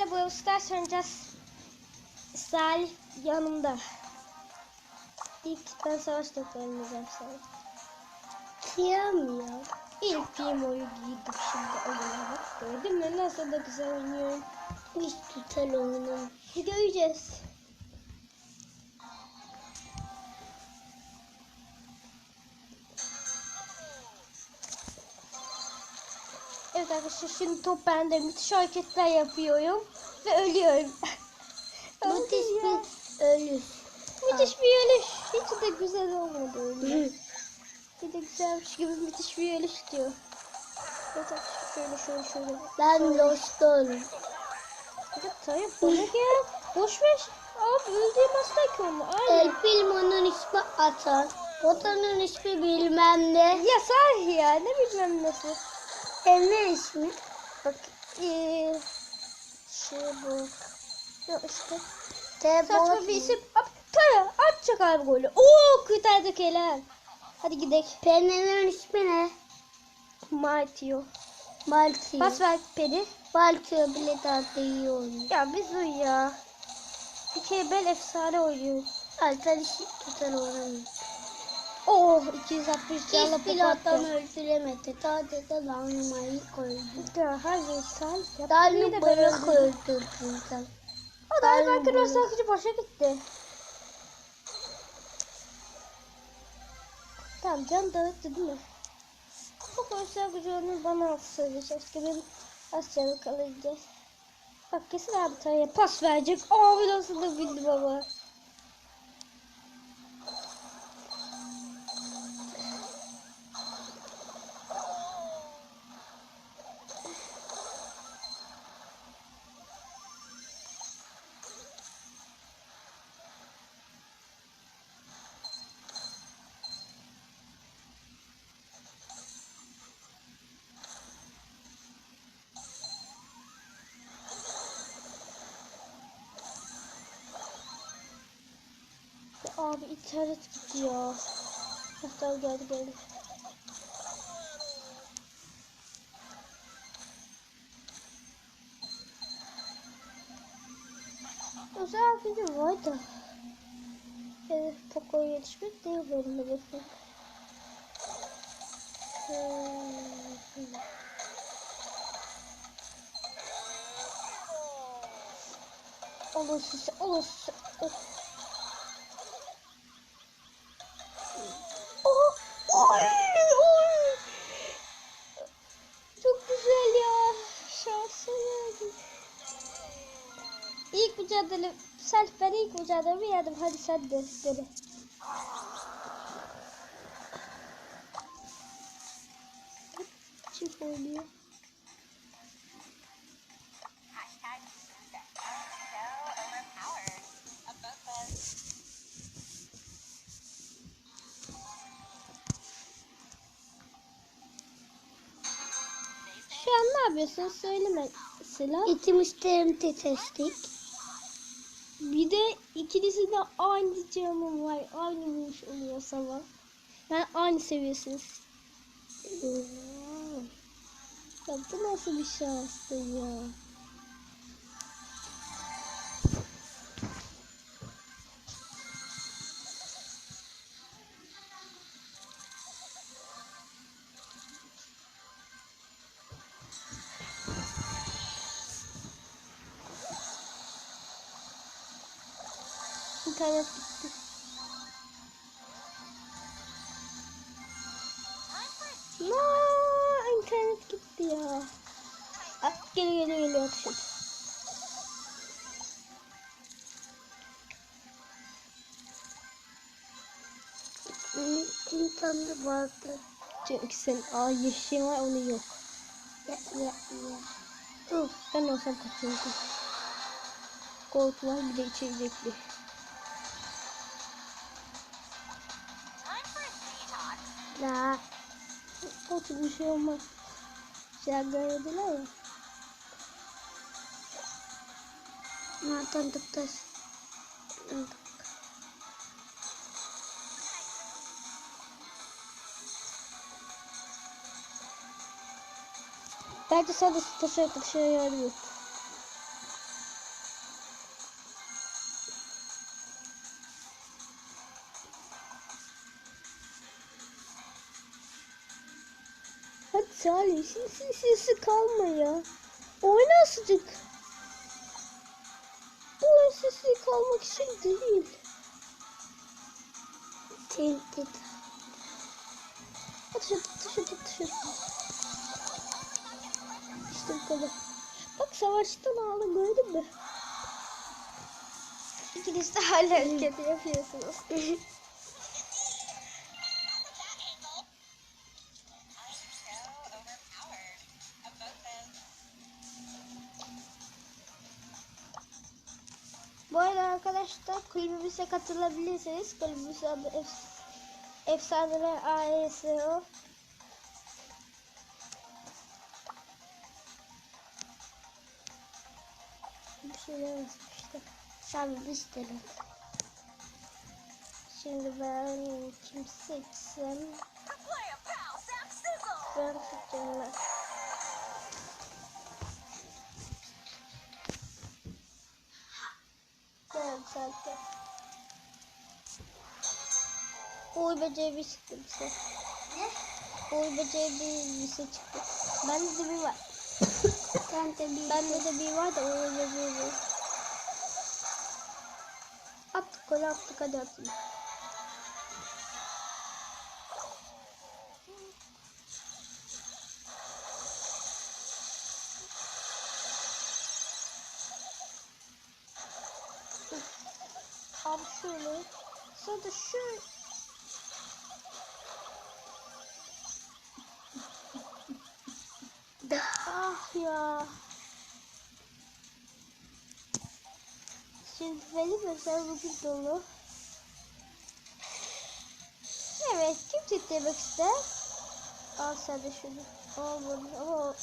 sizlerle Brawl Stars oynayacağız. Salih yanımda. İlk ben savaş oynayacağım sana. Kıyamıyor. İlk Primo'yu giydim şimdi oyuna bak. Gördün mü nasıl da güzel oynuyorum. Hiç tutar onu. Göreceğiz. Evet arkadaşlar şimdi top bende müthiş hareketler yapıyorum ve ölüyorum. Müthiş bir ölür. Müthiş bir ölüş. Hiç de güzel olmadı öyle. Bir de güzelmiş gibi müthiş bir ölüş diyor. Evet şöyle şöyle şöyle. Ben Lost oldum. Evet Tayyip bana gel. Boş ver. Abi öldüğüm hasta ki onu. Aynen. El filmonun ismi Atan. Botanın ismi bilmem ne. Ya sahi ya ne bilmem nasıl. E ne ismi? Bak ee, şey bu. İşte Tebot. saçma bir isim. Taya atacak abi golü. Oo kurtardık helal. Hadi gidelim. Pennenin ismi ne? Martio. Balti. Pas ver Peri. Balti bile daha da iyi oynuyor. Ya biz uy ya. Bir kere ben efsane oynuyorum. Alper işi tutar oranı. Oh 260 canla Hiç bile adam patlattı. öldüremedi. Sadece dalmayı koydu. Ya hayır sen yapmayı Dalını da bırak ben öldürdüm. öldürdün sen. O da belki bırak. nostalji başa gitti. Tamam can dağıttı değil mi? Bu konser gücü onu bana söyleyecek ki benim canı kalacak. Bak kesin abi Tay'a pas verecek. Abi nasıl da bildi baba. Abi internet. Hah, tamam geldi geldi. Zaman video var da. Evet, Poco'ya yetişmek değil benim hedefim. Hmm. Olursa, olursa. Of. Oy, oy. Çok güzel ya. Şansı geldi. İlk mücadele, sen ben ilk mücadelemi yedim. Hadi sen de dene. Çift oynuyor. Yapıyorsun? Söyleme. Selam. İki müşterim testik. Bir de ikinizin de aynı canım var. Aynı vuruş oluyor sabah. Yani aynı seviyesiniz. Ya bu nasıl bir şanstı ya. İnternet gitti. Na internet gitti ya. Ah, geri geri geliyor şimdi. İnsanı vardı. Çünkü senin aa yeşil var onu yok. Ya ya ya. Uf, ben olsam kaçırdım. Gold var bir de içecekli. La. Olsun bir şey olmaz. Şey gördüler ya. Nereden tıktas? Bence sen de taşa taşa yardım Salih sinsi sinsi kalma ya. Oyna azıcık. Bu oyun sinsi kalmak için değil. Tehdit. Atış at, atış at, atış at. İşte bu kadar. Bak savaştan ağla gördün mü? İkiniz de hala hareket yapıyorsunuz. kulübümüze katılabilirsiniz. Kulübümüz adı Ef- Efsaneler AESO. Bir şeyler bir istedim. Şimdi ben kim seçsem ben seçeceğim Uğur böceği bir çıktı bize. Uğur böceği bir bize çıktı. Bende de bir var. Sen de bir Bende de bir var da Uğur böceği bir. Attık gol attık hadi atın. Abi şöyle. Sonra da şu ya. Şimdi benim mesela bugün dolu. Evet, kim titremek ister? Al sen de şunu. Al bunu. Ama o-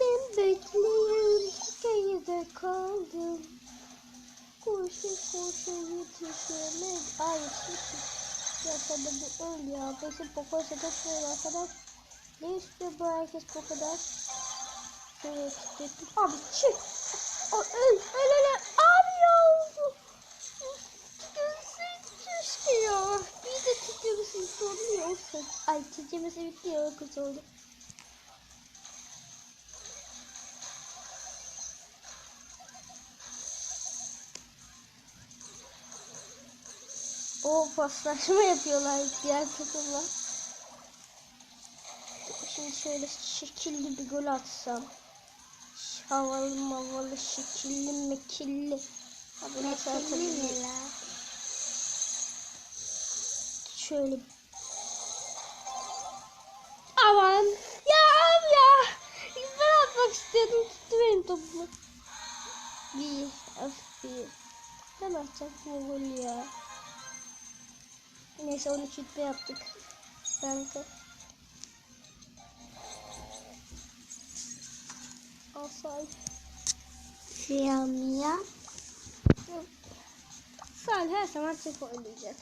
Ben bekleyen hikayede kaldım. Koşu koşu yetişemedim. Ay yetiştim. Ya de bir öl ya. Beşin pokoysa kaçmıyor arkadaş. Ne istiyor bu herkes bu kadar? Şöyle kilitledim. Abi çık. O, öl öl öl. Abi ya. Tükürsün keşke ya. Bir de tükürsün sorun olsun. Ay tükürmesi bitti ya. Kötü oldu. O paslaşma yapıyorlar diğer takımla. Şimdi şöyle şekilli bir gol atsam. Havalı mavalı şekilli mekilli. Abi nasıl atabilirim? Şöyle. Aman. Ya abi ya. Ben atmak istiyordum. Tuttu benim topumu. Bir. Öf bir. Ben atacağım bu golü ya. Neyse onu kitle yaptık. Kanka. Asay. Riyamiya. Sal her zaman çift oynayacak.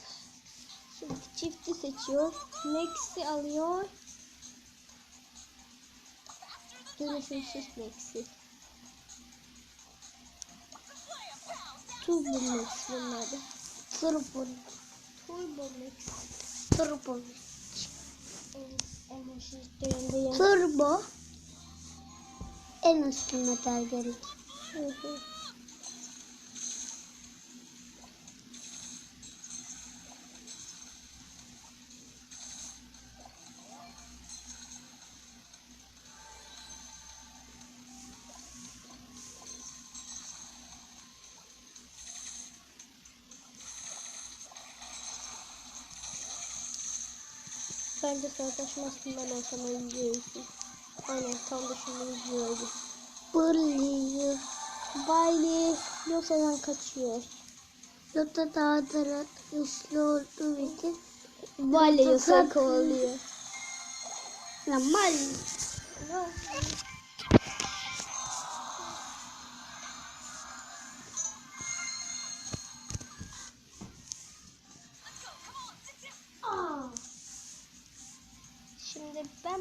Şimdi çifti seçiyor. Max'i alıyor. Dönüşümsüz Max'i. Turbo Max bunlarda. Turbo. Turbo Max. Turbo. En, en yani. Turbo. En üstün model gerek. Hı hı. Bence savaşmasın ben olsam öldürüyorum. Aynen tam da şimdi izliyorum. Burliyu. Bailey Losa'dan kaçıyor. Lota daha da güçlü olduğu için. Losa'yı zaten- kovalıyor. Normal. Şimdi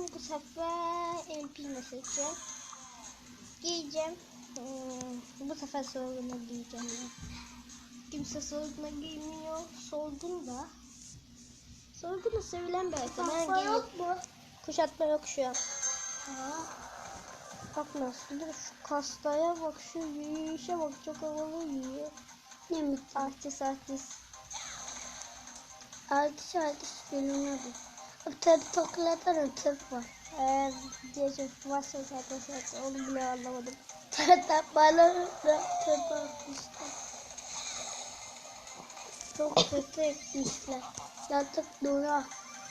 ben bu sefer MP seçeceğim. Giyeceğim. Hmm, bu sefer solguna giyeceğim. Kimse solguna giymiyor. Solgun da. Solguna sevilen bir harita. Ben yok mu? Kuşatma yok şu an. Bak nasıl dur şu kastaya bak şu yürüyüşe bak çok havalı yürüyor. Ne mi? Artist artist. Artış artış görünüyordu. Tabi tokladan tıp var. Ee, diyecek varsa zaten zaten onu bile anlamadım. Bana da tıp atmışlar. Çok kötü etmişler. Yatık dura.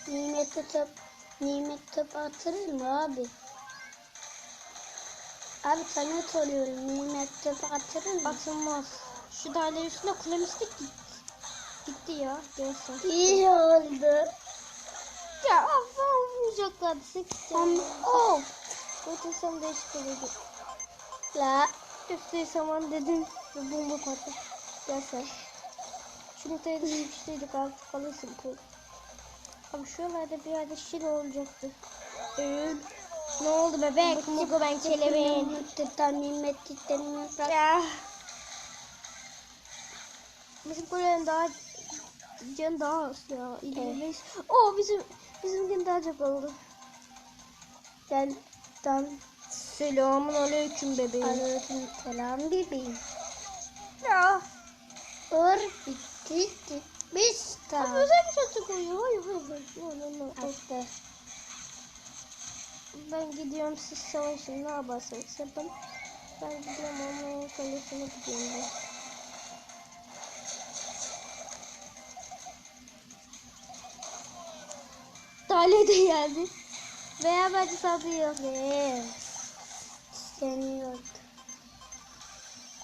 Nimeti tıp. Nimet tıp atılır mı abi? Abi sana soruyorum. Nimet tıp atılır mı? Atılmaz. Şu daire üstüne kulemistik gitti. Gitti ya. Neyse. İyi oldu. Ya of olmayacaklardı. Sekeceğim. Ama of. Götürsem değişik olurdu. La. Üstüne saman dedin ve bomba patladı. Gel sen. Şunu da yapıştırdık artık kalırsın pul. Abi şuralarda bir yerde şil olacaktı. Öl. Ne oldu bebek? Mugo ben kelebeğin. Nimetten nimetliklerini bırak. Ya. Bizim kulenin daha can daha az ya. İlerleyiz. Oo bizim bizimkin daha çok oldu. Ben tam Selamun aleyküm bebeğim. aleyküm selam bebeğim. Ya. Or bitti gitmiş Abi tam. özel bir şartı koyuyor. Hayır hayır hayır. No, no, no. Hasta. Ben gidiyorum siz savaşın ne yaparsanız yapın. Ben gidiyorum ama kalesine gidiyorum ben. Tale de geldi. Bence saldırıyor. Yes. İsteniyordu.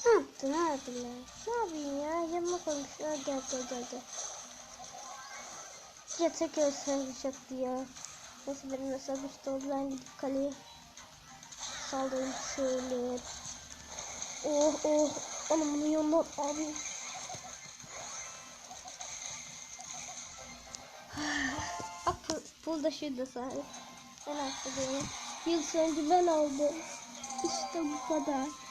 Ne yaptın abiler? Ne yapayım ya? Koymuş. Ha, gel gel gel gel. Ya tekrar savaşacaktı ya. Neyse benim mesela güçlü oldu. Ben gidip kaleye saldırayım şöyle. Oh oh. Bunun yanından abi. Bak pul, pul da şurada sahip. En altta benim. Yıl sonuncu ben aldım. İşte bu kadar.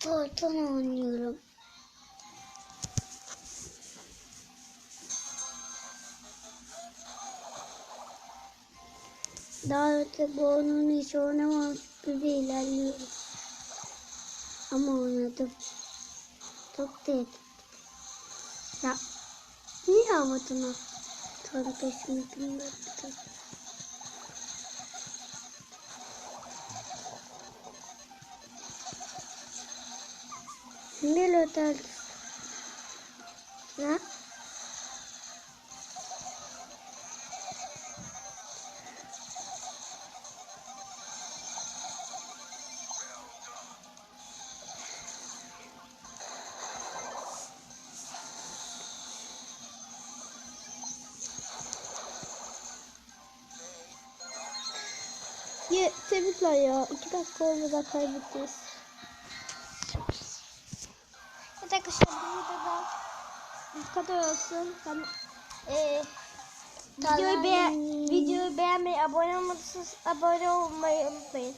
Tortan oynuyorum. Daha öte bu onun hiç oynamamış gibi ilerliyorum. Ama oynadım. Çok değil. Ya niye havadın Tam bilmiyorum. Gel otel. Ne? Ye, tebrikler ya. İki dakika olmadan kaybettiniz. Evet arkadaşlar bu videoda bu kadar olsun. Ben, e, videoyu, beğen, videoyu beğenmeyi, abone olmadıysanız abone olmayı unutmayın.